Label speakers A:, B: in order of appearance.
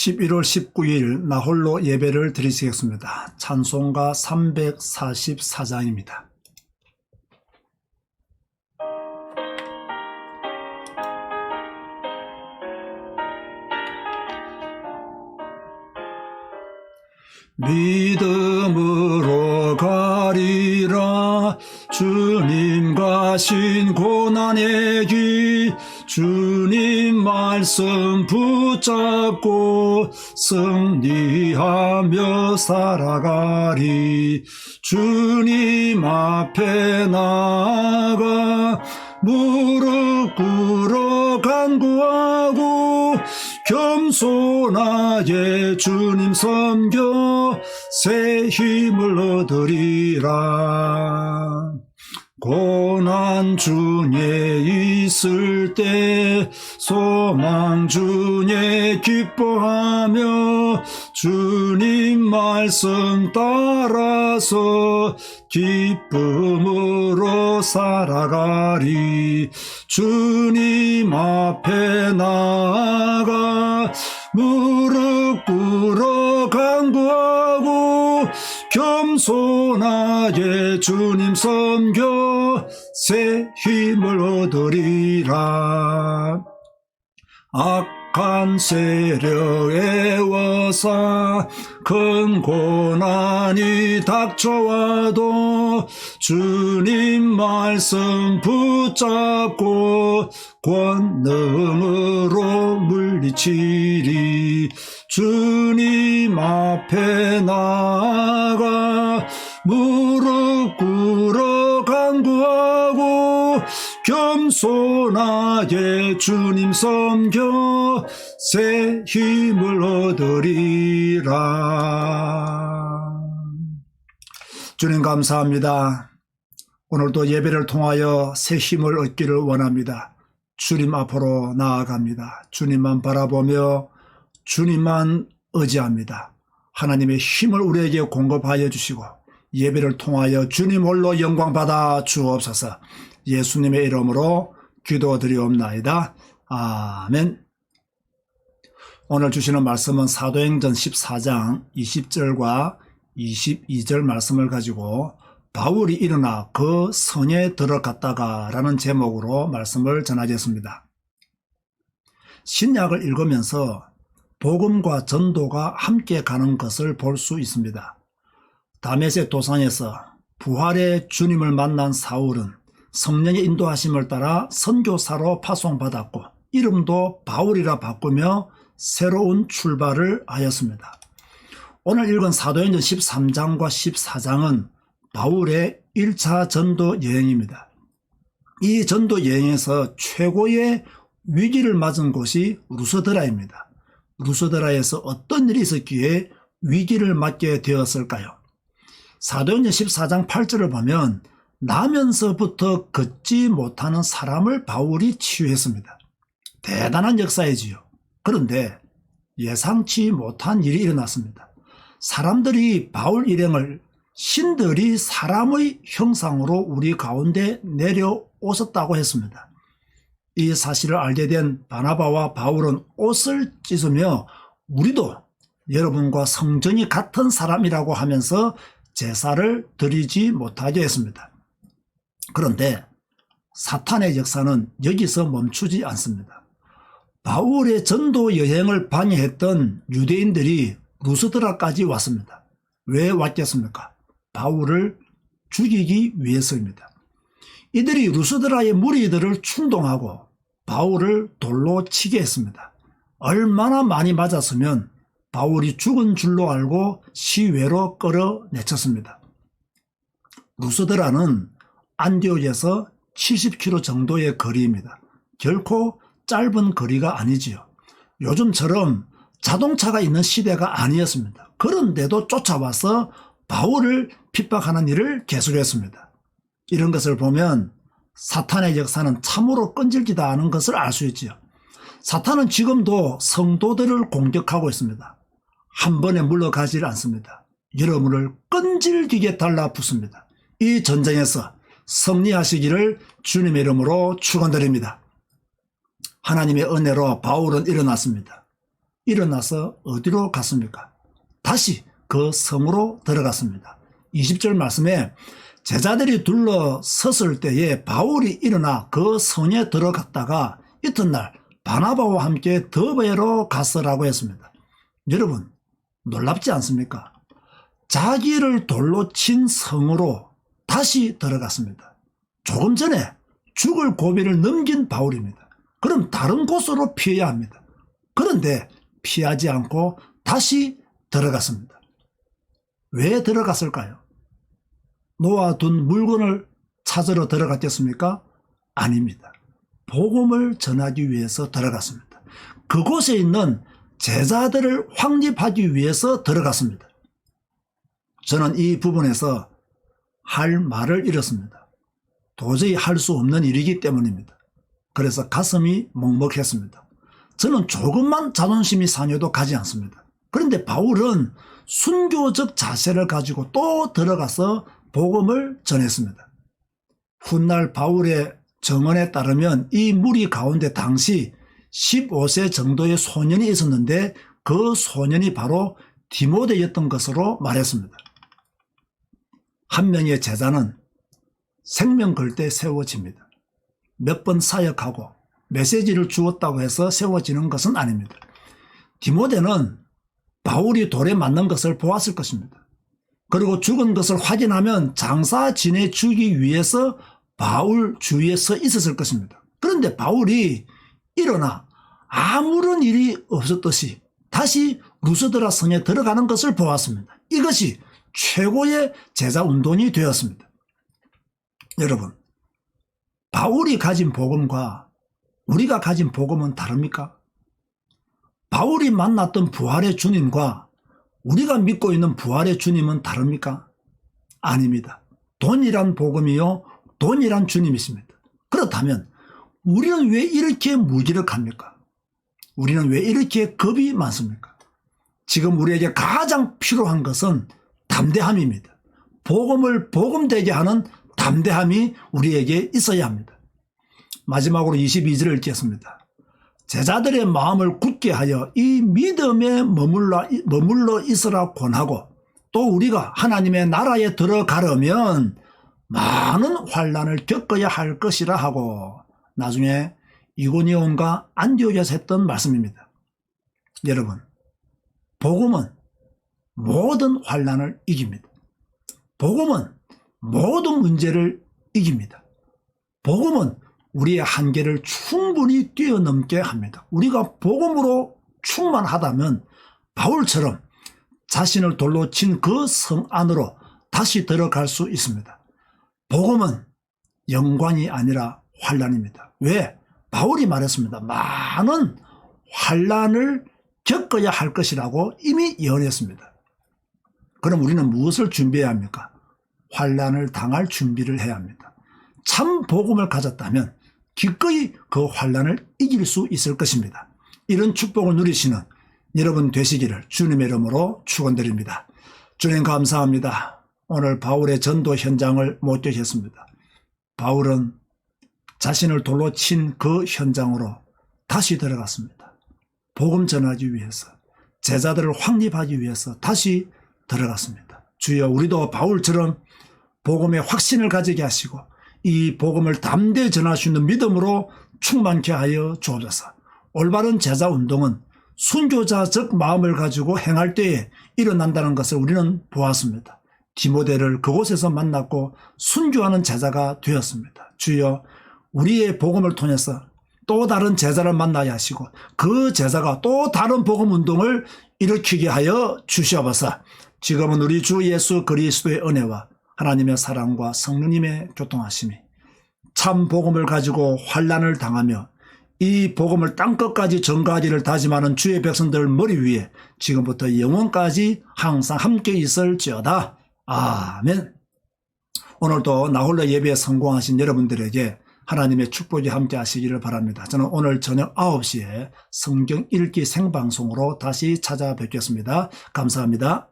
A: 11월 19일 나홀로 예배를 드리시겠습니다. 찬송가 344장입니다. 믿음으로 가리라 주님 가신 고난의 길 주님 말씀 붙잡고 승리하며 살아가리 주님 앞에 나가 무릎 꿇어 간구하고 겸손하게 주님 섬겨 새 힘을 얻으리라. 고난 중에 있을 때 소망 중에 기뻐하며 주님 말씀 따라서 기쁨으로 살아가리. 주님 앞에 나아가 무릎 꿇어 간구하고 겸손하게 주님 섬겨 새 힘을 얻으리라. 악한 세력에 워사 큰 고난이 닥쳐와도 주님 말씀 붙잡고 권능으로 물리치리. 주님 앞에 나아가 무릎 꿇어 간구하고 겸손하게 주님 섬겨 새 힘을 얻으리라. 주님 감사합니다. 오늘도 예배를 통하여 새 힘을 얻기를 원합니다. 주님 앞으로 나아갑니다. 주님만 바라보며 주님만 의지합니다. 하나님의 힘을 우리에게 공급하여 주시고 예배를 통하여 주님 홀로 영광 받아 주옵소서. 예수님의 이름으로 기도드리옵나이다. 아멘. 오늘 주시는 말씀은 사도행전 14장 20절과 22절 말씀을 가지고 바울이 일어나 그 성에 들어갔다가 라는 제목으로 말씀을 전하겠습니다. 신약을 읽으면서 복음과 전도가 함께 가는 것을 볼 수 있습니다. 다메섹 도상에서 부활의 주님을 만난 사울은 성령의 인도하심을 따라 선교사로 파송받았고 이름도 바울이라 바꾸며 새로운 출발을 하였습니다. 오늘 읽은 사도행전 13장과 14장은 바울의 1차 전도 여행입니다. 이 전도 여행에서 최고의 위기를 맞은 곳이 루스드라입니다. 루스드라에서 어떤 일이 있었기에 위기를 맞게 되었을까요? 사도행전 14장 8절을 보면 나면서부터 걷지 못하는 사람을 바울이 치유했습니다. 대단한 역사이지요. 그런데 예상치 못한 일이 일어났습니다. 사람들이 바울 일행을 신들이 사람의 형상으로 우리 가운데 내려오셨다고 했습니다. 이 사실을 알게 된 바나바와 바울은 옷을 찢으며 우리도 여러분과 성정이 같은 사람이라고 하면서 제사를 드리지 못하게 했습니다. 그런데 사탄의 역사는 여기서 멈추지 않습니다. 바울의 전도 여행을 방해했던 유대인들이 루스드라까지 왔습니다. 왜 왔겠습니까? 바울을 죽이기 위해서입니다. 이들이 루스드라의 무리들을 충동하고 바울을 돌로 치게 했습니다. 얼마나 많이 맞았으면 바울이 죽은 줄로 알고 시외로 끌어내쳤습니다. 루스드라는 안디옥에서 70km 정도의 거리입니다. 결코 짧은 거리가 아니지요. 요즘처럼 자동차가 있는 시대가 아니었습니다. 그런데도 쫓아와서 바울을 핍박하는 일을 계속했습니다. 이런 것을 보면 사탄의 역사는 참으로 끈질기다 하는 것을 알 수 있지요. 사탄은 지금도 성도들을 공격하고 있습니다. 한 번에 물러가질 않습니다. 여러분을 끈질기게 달라붙습니다. 이 전쟁에서 승리하시기를 주님의 이름으로 축원드립니다. 하나님의 은혜로 바울은 일어났습니다. 일어나서 어디로 갔습니까? 다시 그 성으로 들어갔습니다. 20절 말씀에 제자들이 둘러 섰을 때에 바울이 일어나 그 성에 들어갔다가 이튿날 바나바와 함께 더베로 갔으라고 했습니다. 여러분 놀랍지 않습니까? 자기를 돌로 친 성으로 다시 들어갔습니다. 조금 전에 죽을 고비를 넘긴 바울입니다. 그럼 다른 곳으로 피해야 합니다. 그런데 피하지 않고 다시 들어갔습니다. 왜 들어갔을까요? 놓아둔 물건을 찾으러 들어갔겠습니까? 아닙니다. 복음을 전하기 위해서 들어갔습니다. 그곳에 있는 제자들을 확립하기 위해서 들어갔습니다. 저는 이 부분에서 할 말을 잃었습니다. 도저히 할 수 없는 일이기 때문입니다. 그래서 가슴이 먹먹했습니다. 저는 조금만 자존심이 상해도 가지 않습니다. 그런데 바울은 순교적 자세를 가지고 또 들어가서 복음을 전했습니다. 훗날 바울의 정언에 따르면 이 무리 가운데 당시 15세 정도의 소년이 있었는데 그 소년이 바로 디모데였던 것으로 말했습니다. 한 명의 제자는 생명 걸때 세워집니다. 몇 번 사역하고 메시지를 주었다고 해서 세워지는 것은 아닙니다. 디모데는 바울이 돌에 맞는 것을 보았을 것입니다. 그리고 죽은 것을 확인하면 장사 지내 주기 위해서 바울 주위에 서 있었을 것입니다. 그런데 바울이 일어나 아무런 일이 없었듯이 다시 루스드라 성에 들어가는 것을 보았습니다. 이것이 최고의 제자 운동이 되었습니다. 여러분, 바울이 가진 복음과 우리가 가진 복음은 다릅니까? 바울이 만났던 부활의 주님과 우리가 믿고 있는 부활의 주님은 다릅니까? 아닙니다. 돈이란 복음이요, 돈이란 주님이십니다. 그렇다면 우리는 왜 이렇게 무기력합니까? 우리는 왜 이렇게 겁이 많습니까? 지금 우리에게 가장 필요한 것은 담대함입니다. 복음을 복음되게 하는 담대함이 우리에게 있어야 합니다. 마지막으로 22절을 읽겠습니다. 제자들의 마음을 굳게 하여 이 믿음에 머물러, 머물러 있으라 권하고 또 우리가 하나님의 나라에 들어가려면 많은 환란을 겪어야 할 것이라 하고 나중에 이고니온과 안디오에서 했던 말씀입니다. 여러분, 복음은 모든 환란을 이깁니다. 복음은 모든 문제를 이깁니다. 복음은 우리의 한계를 충분히 뛰어넘게 합니다. 우리가 복음으로 충만하다면 바울처럼 자신을 돌로 친 그 성 안으로 다시 들어갈 수 있습니다. 복음은 영광이 아니라 환란입니다. 왜? 바울이 말했습니다. 많은 환란을 겪어야 할 것이라고 이미 예언했습니다. 그럼 우리는 무엇을 준비해야 합니까? 환란을 당할 준비를 해야 합니다. 참 복음을 가졌다면 기꺼이 그 환란을 이길 수 있을 것입니다. 이런 축복을 누리시는 여러분 되시기를 주님의 이름으로 축원드립니다. 주님 감사합니다. 오늘 바울의 전도 현장을 못 계셨습니다. 바울은 자신을 돌로 친 그 현장으로 다시 들어갔습니다. 복음 전하기 위해서 제자들을 확립하기 위해서 다시 들어갔습니다. 주여 우리도 바울처럼 복음의 확신을 가지게 하시고 이 복음을 담대히 전할 수 있는 믿음으로 충만케 하여 주옵소서. 올바른 제자 운동은 순교자적 마음을 가지고 행할 때에 일어난다는 것을 우리는 보았습니다. 디모데를 그곳에서 만났고 순교하는 제자가 되었습니다. 주여 우리의 복음을 통해서 또 다른 제자를 만나야 하시고 그 제자가 또 다른 복음 운동을 일으키게 하여 주시옵소서. 지금은 우리 주 예수 그리스도의 은혜와 하나님의 사랑과 성령님의 교통하심이 참 복음을 가지고 환란을 당하며 이 복음을 땅끝까지 전가하기를 다짐하는 주의 백성들 머리 위에 지금부터 영원까지 항상 함께 있을지어다. 아멘. 오늘도 나홀로 예배에 성공하신 여러분들에게 하나님의 축복이 함께 하시기를 바랍니다. 저는 오늘 저녁 9시에 성경 읽기 생방송으로 다시 찾아뵙겠습니다. 감사합니다.